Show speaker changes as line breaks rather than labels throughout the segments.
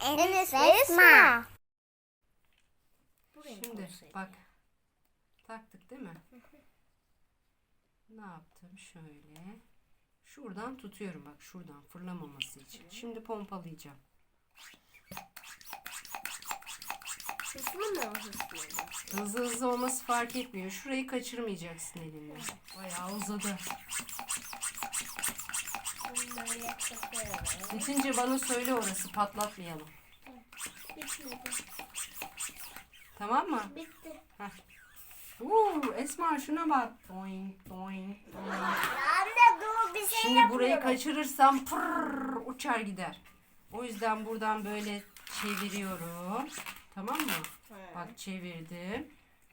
Enes Esma.
Şimdi bak. Taktık değil mi? Ne yaptım? Şöyle. Şuradan tutuyorum bak şuradan fırlamaması için. Şimdi pompalayacağım.
Hızlı mı hızlı mı?
Hızlı hızlı olması fark etmiyor. Şurayı kaçırmayacaksın elinle. Bayağı uzadı. Bitince bana söyle orası patlatmayalım.
Bitmedi.
Tamam mı?
Bitti.
Uuu Esma şuna bak. Doink doink doink.
Anne dur bir şey
Şimdi burayı kaçırırsam pırr uçar gider. O yüzden buradan böyle çeviriyorum. Tamam mı? Bak çevirdim.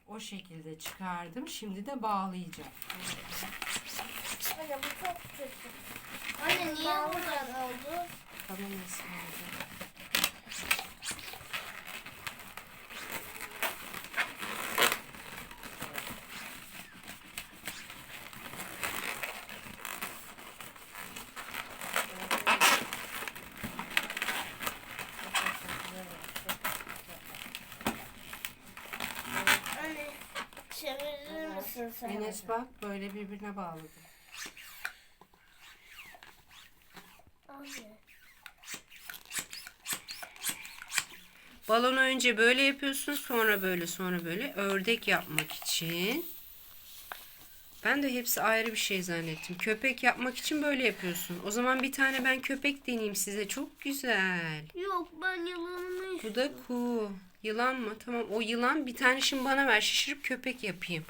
O şekilde çıkardım. Şimdi de bağlayacağım.
Anne bu çok kötü. Anne niye buradan oldu?
Tamam Esma.
Anne çevirir sen?
Enes bak böyle birbirine bağladım.
Anne.
Balonu önce böyle yapıyorsun sonra böyle sonra böyle ördek yapmak için. Ben de hepsi ayrı bir şey zannettim. Köpek yapmak için böyle yapıyorsun. O zaman bir tane ben köpek deneyeyim size. Çok güzel.
Yok ben yılanını
Bu da ku. Yılan mı? Tamam o yılan bir tane şimdi bana ver. Şişirip köpek yapayım.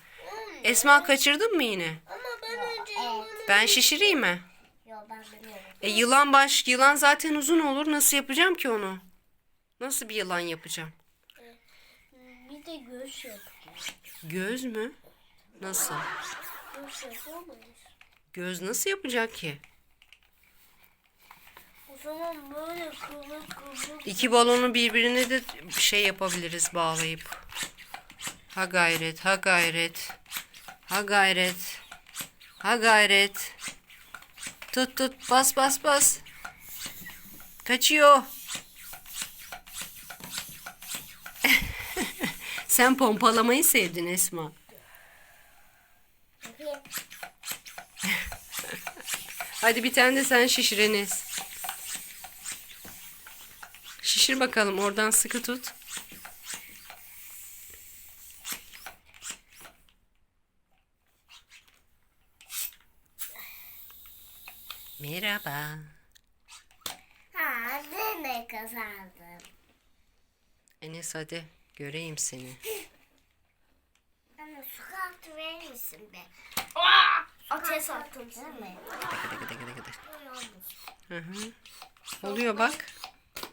Esma kaçırdın mı yine?
Ama ben önce yılanı...
Ben şişireyim mi?
Yok ben biliyorum.
E yılan baş yılan zaten uzun olur. Nasıl yapacağım ki onu? Nasıl bir yılan yapacağım?
Bir de göz yapacağız.
Göz mü? Nasıl?
Göz yapamayız.
Göz nasıl yapacak ki?
O zaman böyle kıvır kıvır.
İki balonu birbirine de şey yapabiliriz bağlayıp. Ha gayret, ha gayret. Ha gayret. Ha gayret. Tut tut bas bas bas. Kaçıyor. Sen pompalamayı sevdin Esma. Hadi bir tane de sen şişir Enes. Şişir bakalım oradan sıkı tut. Merhaba.
Ha ne kazandım.
Enes hadi göreyim seni.
Anne su kartı verir misin be? Aa! Ateş attım seni.
Gıdı gıdı gıdı gıdı. Hı hı. Oluyor bak.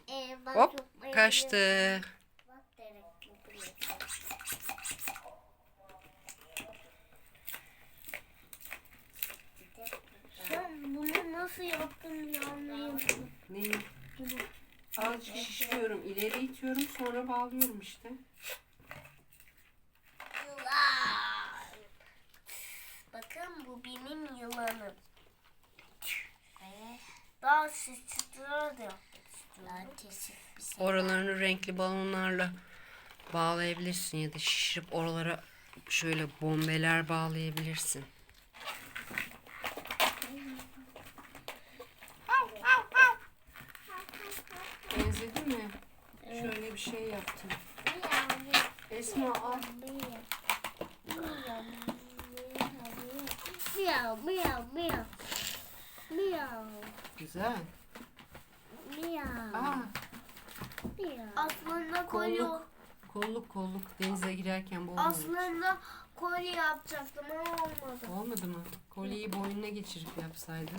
Ee, ben
Hop
çok bayılıyorum.
kaçtı.
Bak direkt yapıyor. Sen bunu nasıl yaptın ya anlayamadım.
Neyi? Azıcık şişiriyorum. ileri itiyorum sonra bağlıyorum işte.
Yılan. Bakın bu benim yılanım. Daha da bir şey.
Oralarını renkli balonlarla bağlayabilirsin ya da şişirip oralara şöyle bombeler bağlayabilirsin. Benzedi mi? Şöyle bir şey yaptım. Esma al.
Miyav miyav miyav. Miyav
Güzel.
miyav.
Aa,
miyav. Aslında kolye
kolluk. Kolluk kolluk denize girerken boğulmamak için.
aslında kolye yapacaktım ama olmadı.
Olmadı mı? Kolyeyi boynuna geçirip yapsaydın.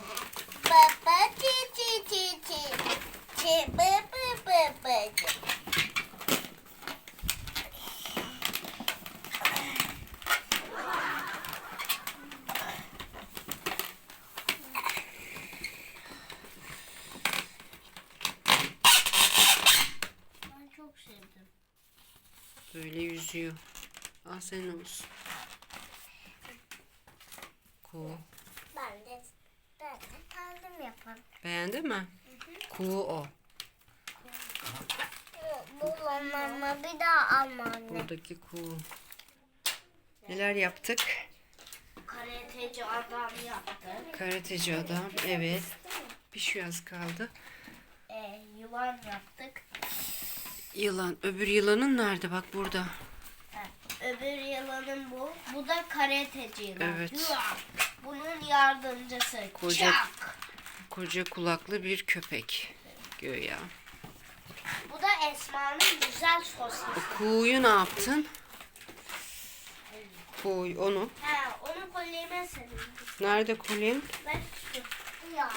Baba çi çi çi çi. Çi bı bı bı bı. Ben çok sevdim.
Böyle yüzüyor. Al senin olsun. Cool.
Kendim yaparım.
Beğendin mi? Kuğu o.
Bu mama bir daha alma anne.
Buradaki kuğu. Neler yaptık?
Karateci adam yaptık.
Karateci adam. Evet. Bir şu az kaldı.
Ee, yılan yaptık.
Yılan. Öbür yılanın nerede? Bak burada.
Öbür yılanın bu. Bu da karateci yılan.
Evet.
Yuh! Bunun yardımcısı.
Koca-
Çak.
Koca kulaklı bir köpek. Göya.
Bu da Esma'nın güzel sosu.
O kuğuyu ne yaptın? Kuğu onu.
Ha, onu kolyeme sevindim.
Nerede kolyen?
Ben şu. Ya.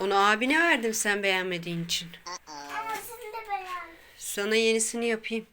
Onu abine verdim sen beğenmediğin için.
Ama siz de beğen.
Sana yenisini yapayım.